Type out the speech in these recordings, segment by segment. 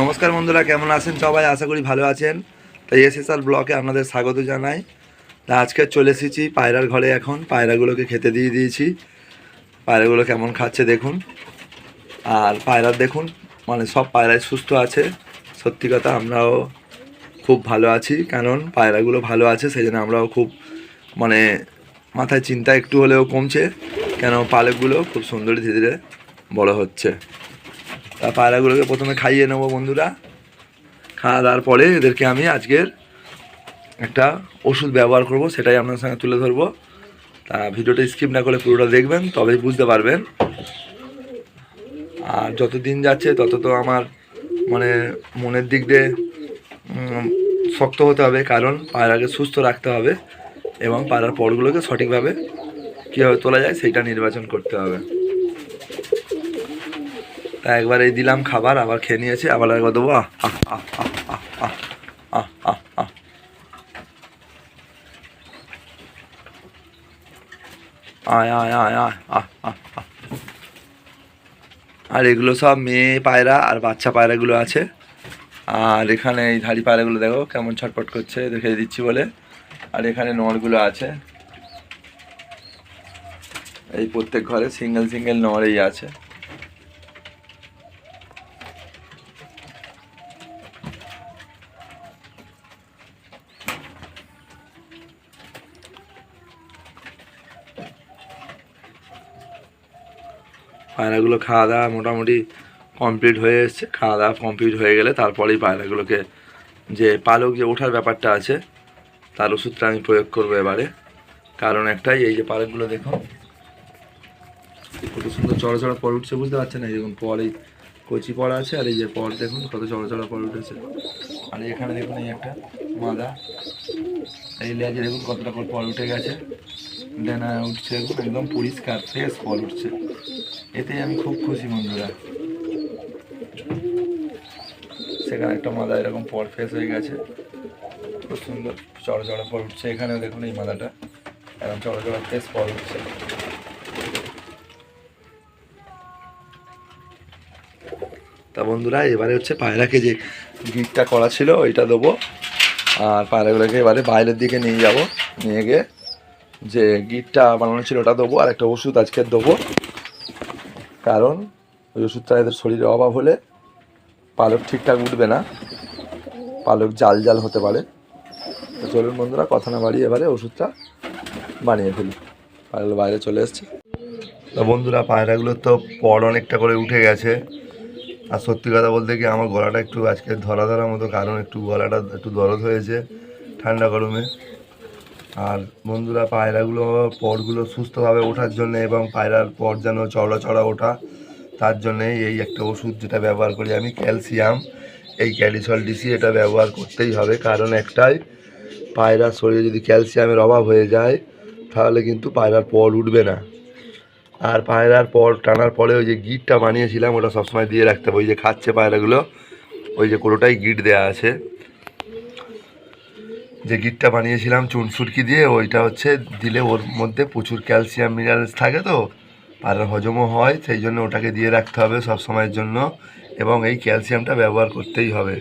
নমস্কার বন্ধুরা, কেমন আছেন সবাই? আশা করি ভালো আছেন। তাই এসএসআর ব্লকে আপনাদের স্বাগত জানাই। তা আজকে চলে এসেছি পায়রার ঘরে এখন। পায়রাগুলোকে খেতে দিয়ে দিয়েছি। পায়রাগুলো কেমন খাচ্ছে দেখুন। আর পায়রার দেখুন মানে সব পায়রাই সুস্থ আছে। সত্যি কথা, আমরাও খুব ভালো আছি। কারণ পায়রাগুলো ভালো আছে সেই জন্য আমরাও খুব মানে মাথায় চিন্তা একটু হলেও কমছে। কেন পালকগুলো খুব সুন্দর ধীরে ধীরে বড় হচ্ছে। তা পায়রাগুলোকে প্রথমে খাইয়ে নেব বন্ধুরা। খাওয়া দাওয়ার পরে এদেরকে আমি আজকের একটা ওষুধ ব্যবহার করব, সেটাই আপনার সঙ্গে তুলে ধরবো। তা ভিডিওটা স্কিপ না করে পুরোটা দেখবেন, তবেই বুঝতে পারবেন। আর যত দিন যাচ্ছে, তত তো আমার মানে মনের দিক দিয়ে শক্ত হতে হবে, কারণ পায়রাকে সুস্থ রাখতে হবে এবং পায়রার পরগুলোকে সঠিকভাবে কীভাবে তোলা যায় সেটা নির্বাচন করতে হবে। তা একবার এই দিলাম খাবার, আবার খেয়ে নিয়েছে, আবার একবার দেবো। আহ আহ আহ আহ আহ আর এগুলো সব মেয়ে পায়রা আর বাচ্চা পায়রাগুলো আছে। আর এখানে এই ধাড়ি পায়রাগুলো দেখো কেমন ছটপট করছে দেখে দিচ্ছি বলে। আর এখানে নড়গুলো আছে। এই প্রত্যেক ঘরে সিঙ্গেল সিঙ্গেল নড়েই আছে। পায়রাগুলো খাওয়া দাওয়া মোটামুটি কমপ্লিট হয়ে এসছে। খাওয়া দাওয়া কমপ্লিট হয়ে গেলে তারপরেই পায়রাগুলোকে যে পালক যে ওঠার ব্যাপারটা আছে, তার ওষুধটা আমি প্রয়োগ করব এবারে। কারণ একটাই, এই যে পালকগুলো দেখো কত সুন্দর চড়া চড়া পর উঠছে, বুঝতে পারছেন? না এরকম পর এই কচি পড়া আছে, আর এই যে পর দেখুন, কত চড়া চড়া পর উঠেছে। আর এখানে দেখুন, এই একটা মাদা। এই লেজে দেখুন, কতটা পর উঠে গেছে। ডানা উঠছে একদম পরিষ্কার ফ্রেশ পর উঠছে। এতে আমি খুব খুশি, বন্ধুরা। সেখানে একটা মাদা এরকম পর ফেস হয়ে গেছে। খুব সুন্দর চড়া চড়া পর উঠছে। এখানেও দেখুন এই মাদাটা এরকম চড়া চড়া ফেস পর উঠছে। তা বন্ধুরা, এবারে হচ্ছে পায়রাকে যে গিটটা করা ছিল, ওইটা দেবো। আর পায়রাগুলোকে এবারে বাইরের দিকে নিয়ে যাব। নিয়ে গিয়ে যে গিটটা বানানো ছিল, ওটা দেবো। আর একটা ওষুধ আজকে দেবো। কারণ ওই ওষুধটা এদের শরীরে অভাব হলে পালক ঠিকঠাক উঠবে না। পালক জাল জাল হতে পারে। তো চলুন বন্ধুরা, কথা না বাড়িয়ে এবারে ওষুধটা বানিয়ে ফেলি। পায়রাগুলো বাইরে চলে এসছে। তো বন্ধুরা পায়রাগুলোর তো পর অনেকটা করে উঠে গেছে। আর সত্যি কথা বলতে কি, আমার গলাটা একটু আজকে ধরা ধরার মতো, কারণ একটু গলাটা একটু দরদ হয়েছে ঠান্ডা গরমে। আর বন্ধুরা পায়রাগুলো পরগুলো সুস্থভাবে ওঠার জন্য এবং পায়রার পর যেন চড়া চড়া ওঠা, তার জন্যে এই একটা ওষুধ যেটা ব্যবহার করি আমি, ক্যালসিয়াম। এই ক্যালিসল ডিসি এটা ব্যবহার করতেই হবে, কারণ একটাই পায়রার শরীরে যদি ক্যালসিয়ামের অভাব হয়ে যায়, তাহলে কিন্তু পায়রার পর উঠবে না। আর পায়রার পর টানার পরে ওই যে গিটটা বানিয়েছিলাম, ওটা সবসময় দিয়ে রাখতে হবে। ওই যে খাচ্ছে পায়রাগুলো, ওই যে কোনোটাই গিট দেওয়া আছে। যে গিটটা বানিয়েছিলাম, চুন সুটকি দিয়ে, ওইটা হচ্ছে দিলে ওর মধ্যে প্রচুর ক্যালসিয়াম মিনারেলস থাকে তো, আর হজমও হয়, সেই জন্য ওটাকে দিয়ে রাখতে হবে সব সময়ের জন্য, এবং এই ক্যালসিয়ামটা ব্যবহার করতেই হবে।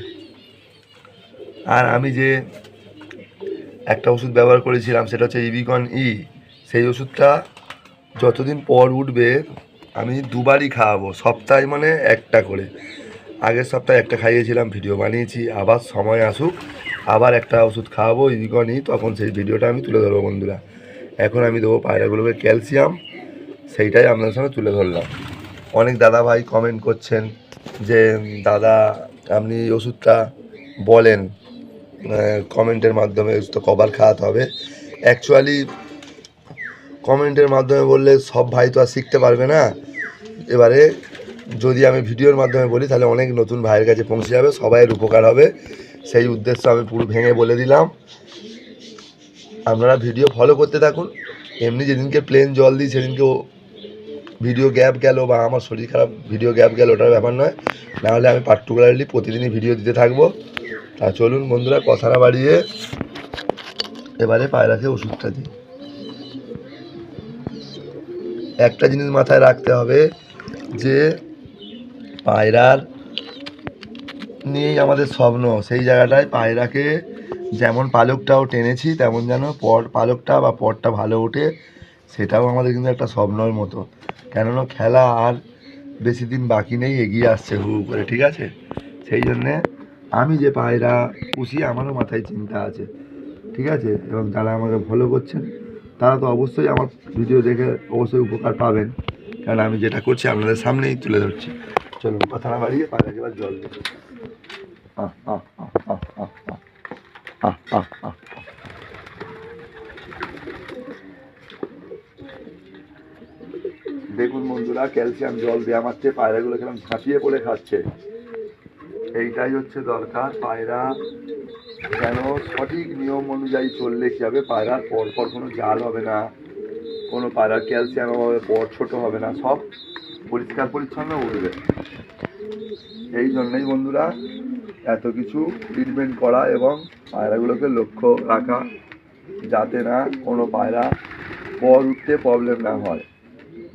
আর আমি যে একটা ওষুধ ব্যবহার করেছিলাম, সেটা হচ্ছে ইবিকন ই, সেই ওষুধটা যতদিন পর উঠবে, আমি দুবারই খাওয়াবো, সপ্তাহে মানে একটা করে। আগের সপ্তাহে একটা খাইয়েছিলাম, ভিডিও বানিয়েছি, আবার সময় আসুক, আবার একটা ওষুধ খাওয়াবো ইবিকনই তখন সেই ভিডিওটা আমি তুলে ধরবো বন্ধুরা। এখন আমি দেবো পায়রাগুলোকে ক্যালসিয়াম, সেইটাই আপনাদের সঙ্গে তুলে ধরলাম। অনেক দাদা ভাই কমেন্ট করছেন যে, দাদা, আপনি ওষুধটা বলেন কমেন্টের মাধ্যমে তো কবার খাওয়াতে হবে। অ্যাকচুয়ালি কমেন্টের মাধ্যমে বললে সব ভাই তো আর শিখতে পারবে না। এবারে যদি আমি ভিডিওর মাধ্যমে বলি, তাহলে অনেক নতুন ভাইয়ের কাছে পৌঁছে যাবে, সবাইয়ের উপকার হবে। সেই উদ্দেশ্য আমি পুরো ভেঙে বলে দিলাম। আপনারা ভিডিও ফলো করতে থাকুন। এমনি যেদিনকে প্লেন জল দিই, সেদিনকে ভিডিও গ্যাপ গেল বা আমার শরীর খারাপ ভিডিও গ্যাপ গেল, ওটার ব্যাপার নয়। নাহলে আমি পার্টিকুলারলি প্রতিদিনই ভিডিও দিতে থাকব। তা চলুন বন্ধুরা, কথা না বাড়িয়ে এবারে পায়রাকে ওষুধটা দিই একটা জিনিস মাথায় রাখতে হবে যে পায়রার নিয়েই আমাদের স্বপ্ন। সেই জায়গাটায় পায়রাকে যেমন পালকটাও টেনেছি, তেমন যেন পর পালকটা বা পরটা ভালো ওঠে, সেটাও আমাদের কিন্তু একটা স্বপ্নর মতো। কেননা খেলা আর বেশি দিন বাকি নেই, এগিয়ে আসছে হু করে, ঠিক আছে? সেই জন্যে আমি যে পায়রা পুষি, আমারও মাথায় চিন্তা আছে, ঠিক আছে? এবং যারা আমাকে ফলো করছেন, তারা তো অবশ্যই আমার ভিডিও দেখে অবশ্যই উপকার পাবেন। কারণ আমি যেটা করছি, আপনাদের সামনেই তুলে ধরছি। চলুন কথা না বাড়িয়ে পায়রাকে এবার জল আহ। দেখুন বন্ধুরা ক্যালসিয়াম জল দেওয়া মাত্রে পায়রাগুলো কেমন ঝাঁপিয়ে পড়ে খাচ্ছে এইটাই হচ্ছে দরকার পায়রা যেন সঠিক নিয়ম অনুযায়ী চললে কী হবে পায়রার পরপর কোনো জাল হবে না কোনো পায়রার ক্যালসিয়াম হবে পর ছোট হবে না সব পরিষ্কার পরিচ্ছন্ন উঠবে এই জন্যই বন্ধুরা, এত কিছু ট্রিটমেন্ট করা এবং পায়রাগুলোকে লক্ষ্য রাখা যাতে না কোনো পায়রা পর উঠতে প্রবলেম না হয়।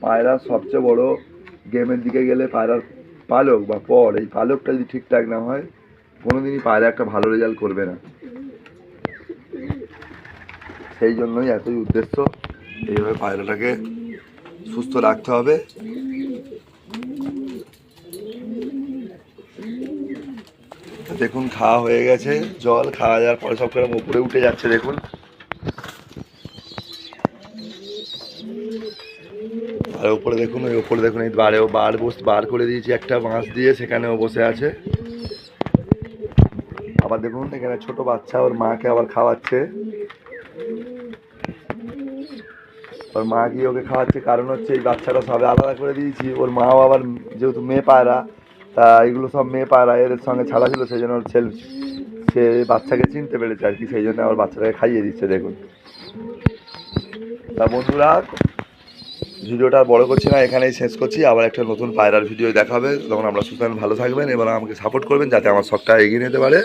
পায়রা সবচেয়ে বড় গেমের দিকে গেলে পায়রার পালক বা পর, এই পালকটা যদি ঠিকঠাক না হয়, কোনোদিনই পায়রা একটা ভালো রেজাল্ট করবে না। সেই জন্যই এতই উদ্দেশ্য, এইভাবে পায়রাটাকে সুস্থ রাখতে হবে। দেখুন, খাওয়া হয়ে গেছে, জল, খাওয়া যাওয়ার পরে সব করে উপরে উঠে যাচ্ছে, দেখুন। আর উপরে দেখুন, ওই উপরে দেখুন, এই বারেও বার বস, বার করে দিয়েছি, একটা বাঁশ দিয়ে সেখানেও বসে আছে। আবার দেখুন, এখানে ছোট বাচ্চা, ওর মাকে আবার খাওয়াচ্ছে। ওর মা গিয়ে ওকে খাওয়াচ্ছে, কারণ হচ্ছে এই বাচ্চাটা সবে আলাদা করে দিয়েছি, ওর মাও আবার যেহেতু মেয়ে পায়রা তা এগুলো সব মেয়ে পায়রা এদের সঙ্গে ছাড়া ছিল, সেই জন্য ওর ছেলে, সে বাচ্চাকে চিনতে পেরেছে আর কি, সেই জন্য আবার বাচ্চাটাকে খাইয়ে দিচ্ছে, দেখুন। তা বন্ধুরা, ভিডিওটা বড় করছি না, এখানেই শেষ করছি। আবার একটা নতুন পায়রার ভিডিও দেখাবে। তখন আমরা সুতরাং ভালো থাকবেন এবার আমাকে সাপোর্ট করবেন, যাতে আমার শখটা এগিয়ে নিতে পারে।